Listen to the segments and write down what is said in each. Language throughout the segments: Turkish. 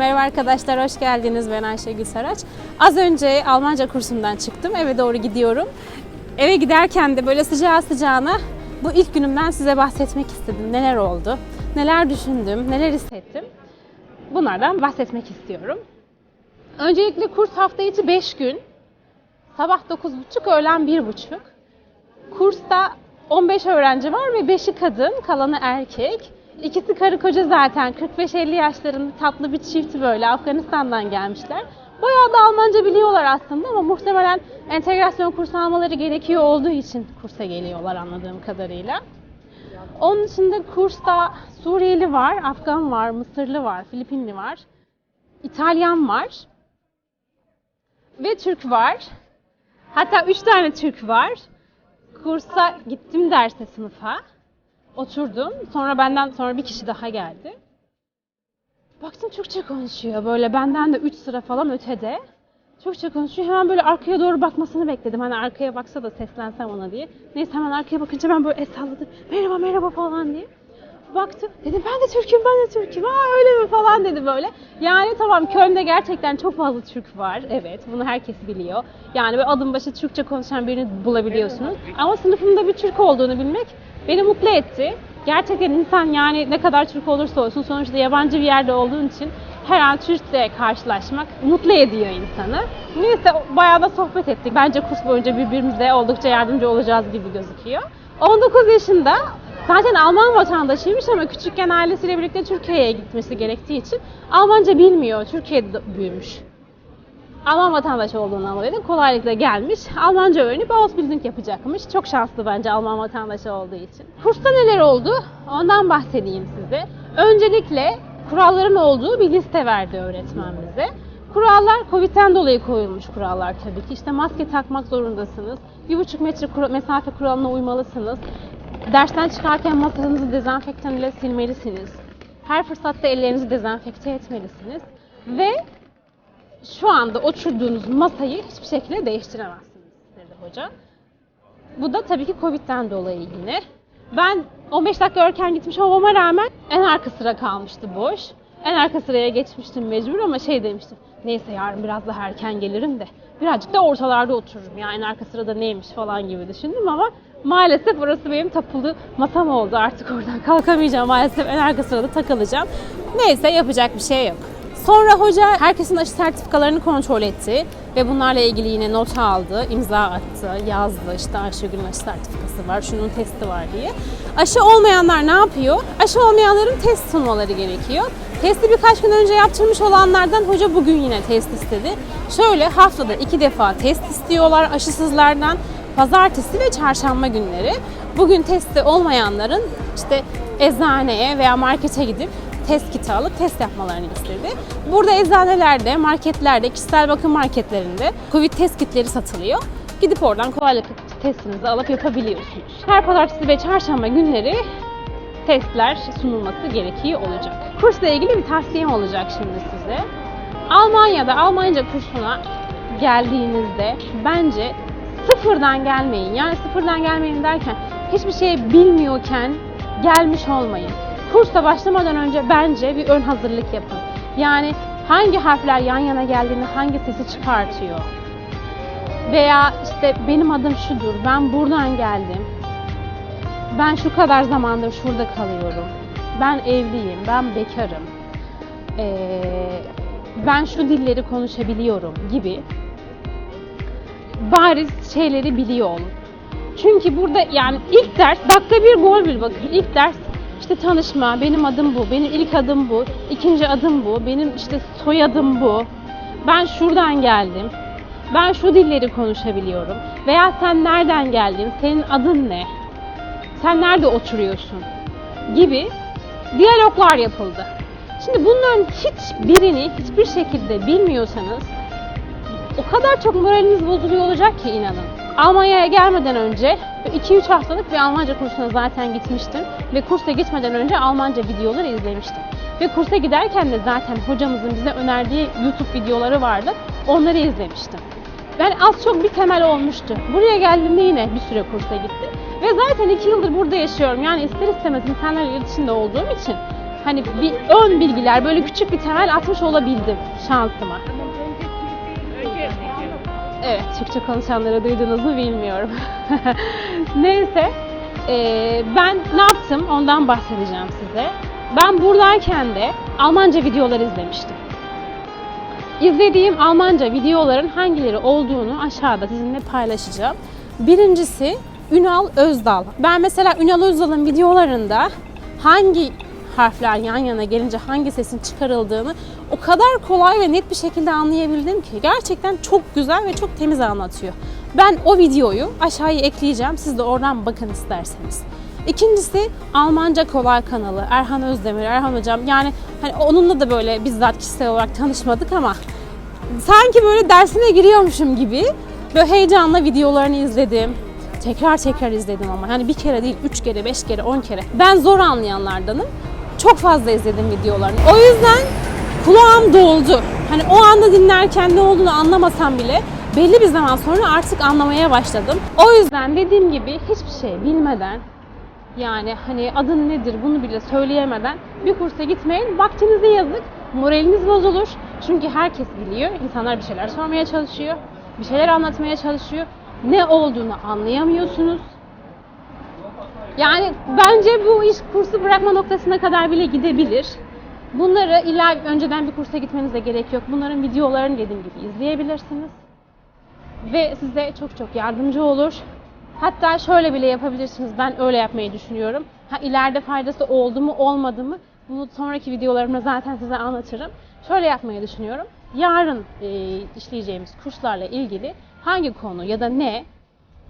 Merhaba arkadaşlar, hoş geldiniz. Ben Ayşegül Saraç. Az önce Almanca kursundan çıktım, eve doğru gidiyorum. Eve giderken de böyle sıcağı sıcağına bu ilk günümden size bahsetmek istedim. Neler oldu, neler düşündüm, neler hissettim. Bunlardan bahsetmek istiyorum. Öncelikle kurs hafta içi 5 gün. Sabah 9.30, öğlen 1.30. Kursta 15 öğrenci var ve 5'i kadın, kalanı erkek. İkisi karı koca zaten 45-50 yaşlarında tatlı bir çift böyle Afganistan'dan gelmişler. Bayağı da Almanca biliyorlar aslında ama muhtemelen entegrasyon kursu almaları gerekiyor olduğu için kursa geliyorlar anladığım kadarıyla. Onun dışında kursta Suriyeli var, Afgan var, Mısırlı var, Filipinli var, İtalyan var ve Türk var. Hatta üç tane Türk var. Kursa gittim derse sınıfa. Oturdum. Sonra benden sonra bir kişi daha geldi. Baktım Türkçe konuşuyor böyle benden de 3 sıra falan ötede. Türkçe konuşuyor. Hemen böyle arkaya doğru bakmasını bekledim. Hani arkaya baksa da seslensem ona diye. Neyse hemen arkaya bakınca ben böyle el salladım. Merhaba merhaba falan diye. Baktım. Dedim ben de Türk'üm ben de Türk'üm. Ha öyle mi falan dedi böyle. Yani tamam Köln'de gerçekten çok fazla Türk var. Evet bunu herkes biliyor. Yani böyle adım başı Türkçe konuşan birini bulabiliyorsunuz. Ama sınıfımda bir Türk olduğunu bilmek beni mutlu etti. Gerçekten insan yani ne kadar Türk olursa olsun sonuçta yabancı bir yerde olduğun için her an Türk'le karşılaşmak mutlu ediyor insanı. Neyse bayağı da sohbet ettik. Bence kurs boyunca birbirimize oldukça yardımcı olacağız gibi gözüküyor. 19 yaşında zaten Alman vatandaşıymış ama küçükken ailesiyle birlikte Türkiye'ye gitmesi gerektiği için Almanca bilmiyor. Türkiye'de büyümüş. Alman vatandaşı olduğundan dolayı kolaylıkla gelmiş. Almanca öğrenip Ausbildung yapacakmış. Çok şanslı bence Alman vatandaşı olduğu için. Kursta neler oldu? Ondan bahsedeyim size. Öncelikle kuralların olduğu bir liste verdi öğretmen bize. Kurallar Covid'den dolayı koyulmuş kurallar tabii ki. İşte maske takmak zorundasınız. Bir buçuk metre kura- mesafe kuralına uymalısınız. Dersten çıkarken masanızı dezenfektan ile silmelisiniz. Her fırsatta ellerinizi dezenfekte etmelisiniz. Ve şu anda oturduğunuz masayı hiçbir şekilde değiştiremezsiniz dedi hoca. Bu da tabii ki Covid'den dolayı yine. Ben 15 dakika erken gitmiş olmama rağmen en arka sıra kalmıştı boş. En arka sıraya geçmiştim mecbur ama şey demiştim. Neyse yarın biraz daha erken gelirim de birazcık da ortalarda otururum. Yani en arka sırada neymiş falan gibi düşündüm ama maalesef orası benim tapulu masam oldu. Artık oradan kalkamayacağım. Maalesef en arka sırada takılacağım. Neyse yapacak bir şey yok. Sonra hoca herkesin aşı sertifikalarını kontrol etti ve bunlarla ilgili yine not aldı, imza attı, yazdı işte Ayşegül'ün aşı sertifikası var, şunun testi var diye. Aşı olmayanlar ne yapıyor? Aşı olmayanların test sunmaları gerekiyor. Testi birkaç gün önce yaptırmış olanlardan hoca bugün yine test istedi. Şöyle haftada iki defa test istiyorlar aşısızlardan. Pazartesi ve çarşamba günleri. Bugün testi olmayanların işte eczaneye veya markete gidip test kiti alıp test yapmalarını istedi. Burada eczanelerde, marketlerde, kişisel bakım marketlerinde Covid test kitleri satılıyor. Gidip oradan kolaylıkla testinizi alıp yapabiliyorsunuz. Her pazartesi ve çarşamba günleri testler sunulması gerekiyor olacak. Kursla ilgili bir tavsiyem olacak şimdi size. Almanya'da Almanca kursuna geldiğinizde bence sıfırdan gelmeyin. Yani sıfırdan gelmeyin derken hiçbir şey bilmiyorken gelmiş olmayın. Kursa başlamadan önce bence bir ön hazırlık yapın. Yani hangi harfler yan yana geldiğini hangi sesi çıkartıyor? Veya işte benim adım şudur, ben buradan geldim. Ben şu kadar zamandır şurada kalıyorum. Ben evliyim, ben bekarım. Ee, ben şu dilleri konuşabiliyorum gibi bariz şeyleri biliyor olun. Çünkü burada yani ilk ders dakika bir gol bir bakın. İlk ders işte tanışma, benim adım bu, benim ilk adım bu, ikinci adım bu, benim işte soyadım bu. Ben şuradan geldim. Ben şu dilleri konuşabiliyorum. Veya sen nereden geldin? Senin adın ne? Sen nerede oturuyorsun? Gibi diyaloglar yapıldı. Şimdi bunların hiçbirini hiçbir şekilde bilmiyorsanız o kadar çok moraliniz bozuluyor olacak ki inanın. Almanya'ya gelmeden önce 2-3 haftalık bir Almanca kursuna zaten gitmiştim ve kursa gitmeden önce Almanca videoları izlemiştim. Ve kursa giderken de zaten hocamızın bize önerdiği YouTube videoları vardı. Onları izlemiştim. Ben az çok bir temel olmuştu. Buraya geldiğimde yine bir süre kursa gittim. Ve zaten 2 yıldır burada yaşıyorum. Yani ister istemez insanlarla iletişimde olduğum için hani bir ön bilgiler, böyle küçük bir temel atmış olabildim şansıma. Evet, Türkçe konuşanları duydunuz mu bilmiyorum. Neyse, eee, ben ne yaptım ondan bahsedeceğim size. Ben buradayken de Almanca videolar izlemiştim. İzlediğim Almanca videoların hangileri olduğunu aşağıda sizinle paylaşacağım. Birincisi Ünal Özdal. Ben mesela Ünal Özdal'ın videolarında hangi harfler yan yana gelince hangi sesin çıkarıldığını o kadar kolay ve net bir şekilde anlayabildim ki gerçekten çok güzel ve çok temiz anlatıyor. Ben o videoyu aşağıya ekleyeceğim. Siz de oradan bakın isterseniz. İkincisi Almanca Kolay kanalı. Erhan Özdemir, Erhan Hocam. Yani hani onunla da böyle bizzat kişisel olarak tanışmadık ama sanki böyle dersine giriyormuşum gibi böyle heyecanla videolarını izledim. Tekrar tekrar izledim ama hani bir kere değil, üç kere, beş kere, on kere. Ben zor anlayanlardanım. Çok fazla izledim videolarını. O yüzden kulağım doldu. Hani o anda dinlerken ne olduğunu anlamasam bile belli bir zaman sonra artık anlamaya başladım. O yüzden dediğim gibi hiçbir şey bilmeden yani hani adın nedir bunu bile söyleyemeden bir kursa gitmeyin. Vaktinize yazık, moraliniz bozulur. Çünkü herkes biliyor. İnsanlar bir şeyler sormaya çalışıyor. Bir şeyler anlatmaya çalışıyor. Ne olduğunu anlayamıyorsunuz. Yani bence bu iş kursu bırakma noktasına kadar bile gidebilir. Bunları illa önceden bir kursa gitmenize gerek yok. Bunların videolarını dediğim gibi izleyebilirsiniz. Ve size çok çok yardımcı olur. Hatta şöyle bile yapabilirsiniz. Ben öyle yapmayı düşünüyorum. Ha ileride faydası oldu mu olmadı mı bunu sonraki videolarımda zaten size anlatırım. Şöyle yapmayı düşünüyorum. Yarın e, işleyeceğimiz kurslarla ilgili hangi konu ya da ne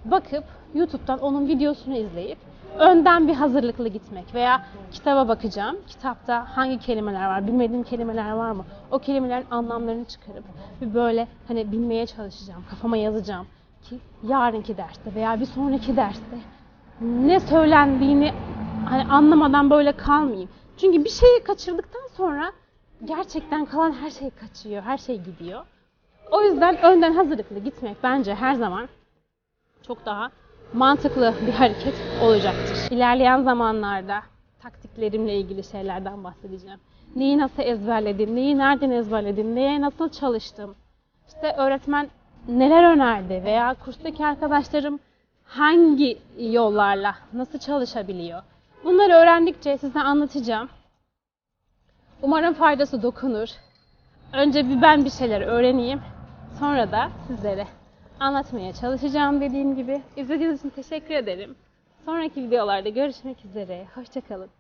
bakıp YouTube'dan onun videosunu izleyip önden bir hazırlıklı gitmek veya kitaba bakacağım. Kitapta hangi kelimeler var, bilmediğim kelimeler var mı? O kelimelerin anlamlarını çıkarıp bir böyle hani bilmeye çalışacağım, kafama yazacağım ki yarınki derste veya bir sonraki derste ne söylendiğini hani anlamadan böyle kalmayayım. Çünkü bir şeyi kaçırdıktan sonra gerçekten kalan her şey kaçıyor, her şey gidiyor. O yüzden önden hazırlıklı gitmek bence her zaman çok daha mantıklı bir hareket olacaktır. İlerleyen zamanlarda taktiklerimle ilgili şeylerden bahsedeceğim. Neyi nasıl ezberledim, neyi nereden ezberledim, neye nasıl çalıştım. İşte öğretmen neler önerdi veya kurstaki arkadaşlarım hangi yollarla nasıl çalışabiliyor. Bunları öğrendikçe size anlatacağım. Umarım faydası dokunur. Önce bir ben bir şeyler öğreneyim. Sonra da sizlere anlatmaya çalışacağım dediğim gibi. İzlediğiniz için teşekkür ederim. Sonraki videolarda görüşmek üzere. Hoşçakalın.